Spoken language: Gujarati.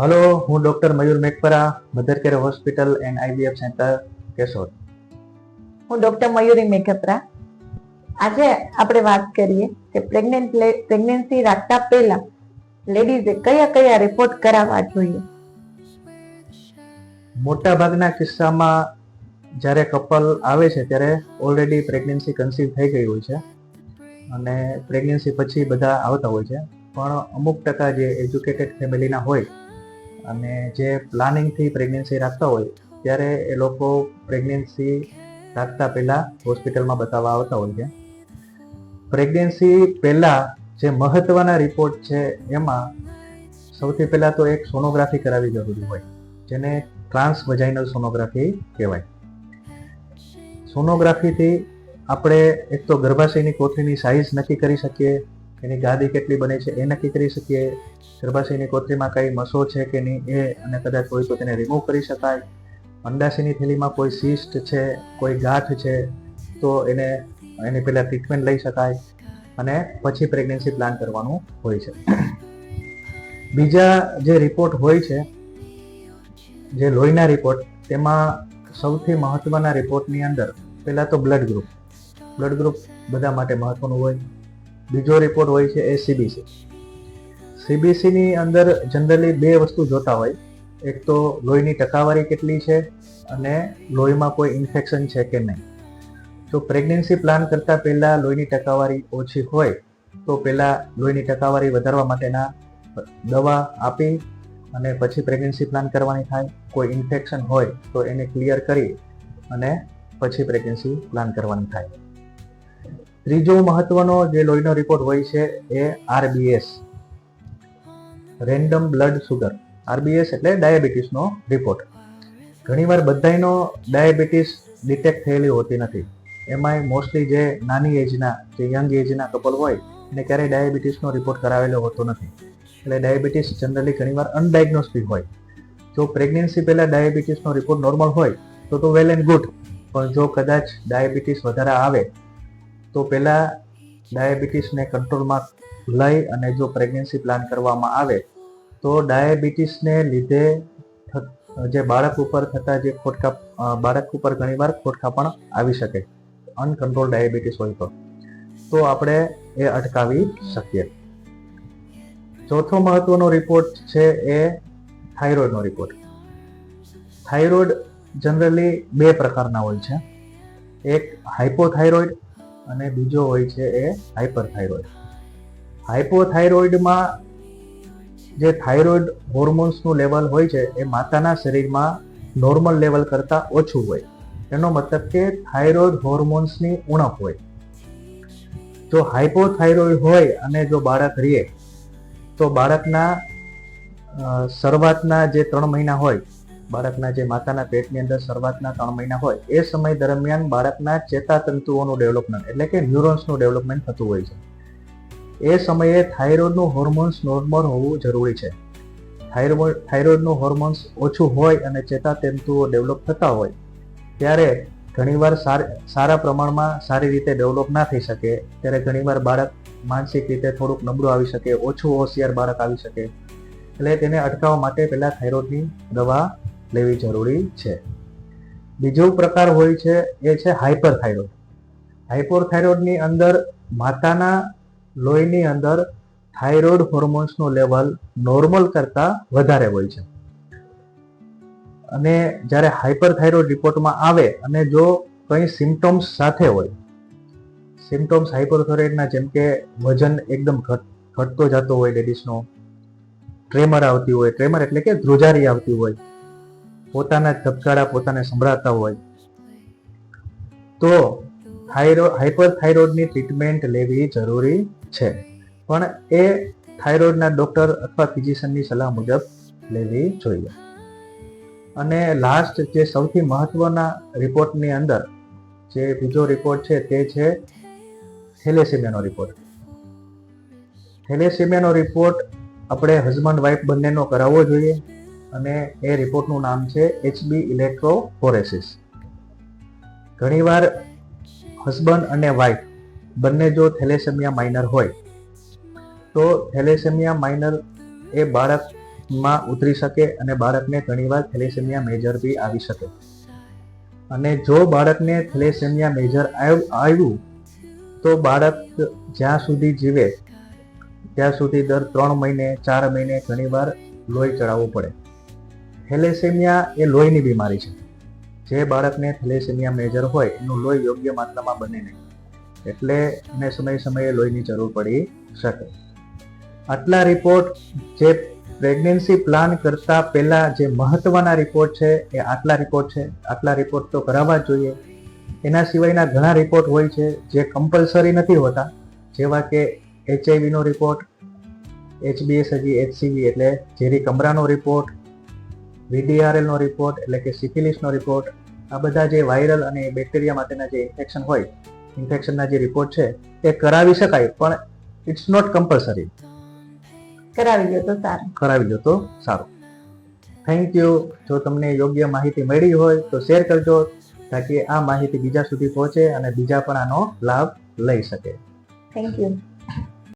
હલો હું doctor Mayur Makpara mother care hospital and IVF centre Keshod. હું ડોક્ટર મયુરી મેકપરા આજે આપણે વાત કરીએ કે પ્રેગ્નન્ટ પ્રેગ્નન્સી રાખતા પહેલા લેડીઝે કયા કયા રિપોર્ટ કરાવવા જોઈએ? મોટા ભાગના કિસ્સામાં જ્યારે કપલ આવે છે ત્યારે ઓલરેડી પ્રેગ્નન્સી કન્સીવ થઈ ગઈ હોય છે અને પ્રેગ્નન્સી પછી બધા આવતા હોય છે. પણ અમુક ટકા જે એજ્યુકેટેડ ફેમિલીના હોય અને જે પ્લાનિંગથી પ્રેગ્નન્સી રાખતા હોય, ત્યારે એ લોકો પ્રેગ્નન્સી રાખતા પહેલાં હોસ્પિટલમાં બતાવવા આવતા હોય છે. પ્રેગ્નન્સી પહેલાં જે મહત્વના રિપોર્ટ છે, એમાં સૌથી પહેલાં તો એક સોનોગ્રાફી કરાવવી જરૂરી હોય, જેને ટ્રાન્સ વજાઇનલ સોનોગ્રાફી કહેવાય સોનોગ્રાફીથી આપણે એક તો ગર્ભાશયની કોથળીની સાઇઝ નક્કી કરી શકીએ એની ગાદી કેટલી બને છે એ નક્કી કરી શકીએ. ગર્ભાશયની કોથળીમાં કઈ મસો છે કે નહીં એ અને કદાચ હોય તો તેને રિમૂવ કરી શકાય. અંડાશયની થેલીમાં કોઈ સિસ્ટ છે, કોઈ ગાંઠ છે, તો એને, એની પહેલાં ટ્રીટમેન્ટ લઈ શકાય અને પછી પ્રેગ્નન્સી પ્લાન કરવાનું હોય છે. બીજા જે રિપોર્ટ હોય છે, જે લોહીના રિપોર્ટ તેમાં સૌથી મહત્વના રિપોર્ટની અંદર પહેલાં તો બ્લડ ગ્રુપ બ્લડ ગ્રુપ બધા માટે મહત્વનું હોય. બીજો રિપોર્ટ હોય છે એ સીબીસી સીબીસીની અંદર જનરલી બે વસ્તુ જોતા હોય. એક તો લોહીની ટકાવારી કેટલી છે અને લોહીમાં કોઈ ઇન્ફેક્શન છે કે નહીં. તો પ્રેગ્નન્સી પ્લાન કરતાં પહેલાં લોહીની ટકાવારી ઓછી હોય, તો પહેલાં લોહીની ટકાવારી વધારવા માટેના દવા આપી અને પછી પ્રેગ્નન્સી પ્લાન કરવાની થાય. કોઈ ઇન્ફેક્શન હોય તો એને ક્લિયર કરી અને પછી પ્રેગ્નન્સી પ્લાન કરવાની થાય. ત્રીજો મહત્વનો જે લોહીનો રિપોર્ટ હોય છે એ RBS random blood sugar RBS એટલે ડાયાબિટીસનો રિપોર્ટ ઘણીવાર બધાયનો ડાયાબિટીસ ડિટેક્ટ થયેલી હોતી નથી. એમાંય મોસ્ટલી જે નાની એજના જે યંગ એજના કપલ હોય, એને ક્યારેય ડાયાબિટીસનો રિપોર્ટ કરાવેલો હોતો નથી. એટલે ડાયાબિટીસ જનરલી ઘણીવાર અનડાયગ્નોસ્ટિક હોય. જો પ્રેગ્નન્સી પહેલાં ડાયાબિટીસનો રિપોર્ટ નોર્મલ હોય, તો તો વેલ એન્ડ ગુડ પણ જો કદાચ ડાયાબિટીસ વધારે આવે તો પહેલાં ડાયાબિટીસને કંટ્રોલમાં લઈ અને જો પ્રેગ્નન્સી પ્લાન કરવામાં આવે, તો ડાયાબિટીસને લીધે જે બાળક ઉપર થતા જે ખોટકા બાળક ઉપર ઘણીવાર ખોટકા પણ આવી શકે અનકન્ટ્રોલ ડાયાબિટીસ હોય તો. તો આપણે એ અટકાવી શકીએ. ચોથો મહત્વનો રિપોર્ટ છે એ થાઇરોઇડનો રિપોર્ટ. થાઇરોઇડ જનરલી બે પ્રકારના હોય છે. એક હાઇપોથાઇરોઇડ અને બીજો હોય છે એ હાઇપરથાઇરોઇડ હાઇપોથાઇરોઇડમાં જે થાઇરોઇડ હોર્મોન્સનું લેવલ હોય છે, એ માતાના શરીરમાં નોર્મલ લેવલ કરતાં ઓછું હોય. એનો મતલબ કે થાઇરોઇડ હોર્મોન્સની ઉણપ હોય. જો હાઇપોથાઇરોઇડ હોય અને જો બાળક રહે તો બાળકના શરૂઆતના જે ત્રણ મહિના હોય બાળકના જે માતાના પેટની અંદર શરૂઆતના ત્રણ મહિના હોય, એ સમય દરમિયાન બાળકના ચેતાતંતુઓનું ડેવલપમેન્ટ, એટલે કે ન્યુરોન્સનું ડેવલપમેન્ટ થતું હોય છે. એ સમયે થાઇરોઇડનું હોર્મોન્સ નોર્મલ હોવું જરૂરી છે. થાઇરોઇડ, થાઇરોઇડનું હોર્મોન્સ ઓછું હોય અને ચેતાતંતુઓ ડેવલપ થતા હોય, ત્યારે ઘણીવાર સાર- પ્રમાણમાં સારી રીતે ડેવલપ ના થઈ શકે, ત્યારે ઘણીવાર બાળક માનસિક રીતે થોડુંક નબળું આવી શકે, ઓછું હોશિયાર બાળક આવી શકે. એટલે તેને અટકાવવા માટે પહેલાં થાઇરોઇડની દવા લેવી જરૂરી છે. બીજો પ્રકાર હોય છે, એ છે હાઇપરથાઇરોઇડ હાઇપરથાઇરોઇડની અંદર માતાના લોહીની અંદર થાઇરોઇડ હોર્મોન્સનું લેવલ નોર્મલ કરતાં વધારે હોય છે. અને જ્યારે હાઇપરથાઇરોઇડ રિપોર્ટમાં આવે અને જો કંઈ સિમ્ટોમ્સ સાથે હોય સિમ્ટોમ્સ હાઇપરથાઇરોઇડના જેમ કે વજન એકદમ ઘટ, ઘટતો જતો હોય લેડીઝનો ટ્રેમર આવતી હોય, ટ્રેમર એટલે કે ધ્રુજારી આવતી હોય પોતાના ધબકારા પોતાને સંભળાતા હોય. તો થાઇરો હાઇપરથાઇરોઇડની ટ્રીટમેન્ટ લેવી જરૂરી છે. પણ એ થાઇરોઇડના ડોક્ટર અથવા ફિઝિશિયનની સલાહ મુજબ લેવી જોઈએ. અને લાસ્ટ જે સૌથી મહત્વના રિપોર્ટની અંદર જે બીજો રિપોર્ટ છે તે છે થેલેસેમિયાનો રિપોર્ટ. થેલેસેમિયાનો રિપોર્ટ આપણે હસબન્ડ વાઇફ બંનેનો કરાવવો જોઈએ. અને એ રિપોર્ટનું નામ છે એચબી ઇલેક્ટ્રોફોરેસિસ ઘણીવાર હસબન્ડ અને વાઇફ બંને જો થેલેસેમિયા માઇનર હોય, તો થેલેસેમિયા માઇનર એ બાળકમાં ઉતરી શકે અને બાળકને ઘણીવાર થેલેસેમિયા મેજર બી આવી શકે. અને જો બાળકને થેલેસેમિયા મેજર આવ્યું, તો બાળક જ્યાં સુધી જીવે, ત્યાં સુધી દર ત્રણ મહિને, ચાર મહિને ઘણીવાર લોહી ચડાવવું પડે. થેલેસેમિયા એ લોહીની બીમારી છે. જે બાળકને થેલેસેમિયા મેજર હોય, એનું લોહી યોગ્ય માત્રામાં બને નહીં. એટલે એને સમયે સમયે લોહીની જરૂર પડી શકે. આટલા રિપોર્ટ જે પ્રેગ્નન્સી પ્લાન કરતા પહેલાં જે મહત્વના રિપોર્ટ છે, એ આટલા રિપોર્ટ છે. આટલા રિપોર્ટ તો કરાવવા જ જોઈએ. એના સિવાયના ઘણા રિપોર્ટ હોય છે, જે કમ્પલસરી નથી હોતા. જેવા કે એચઆઈવીનો રિપોર્ટ એચબીએસજી એચસીવી એટલે ઝેરી કમરાનો રિપોર્ટ વીડીઆરએલનો રિપોર્ટ એટલે કે સિફિલિસનો રિપોર્ટ આ બધા જે વાયરલ અને બેક્ટેરિયા માટેના જે ઇન્ફેક્શન હોય ઇન્ફેક્શનના જે રિપોર્ટ છે એ કરાવી શકાય પણ ઇટ્સ નોટ કમ્પલસરી કરાવી દો તો સારું. કરાવી દો તો સારું. થેન્ક યુ જો તમને યોગ્ય માહિતી મળી હોય તો શેર કરજો તાકી આ માહિતી બીજા સુધી પહોંચે અને બીજા પણ આનો લાભ લઈ શકે. Thank you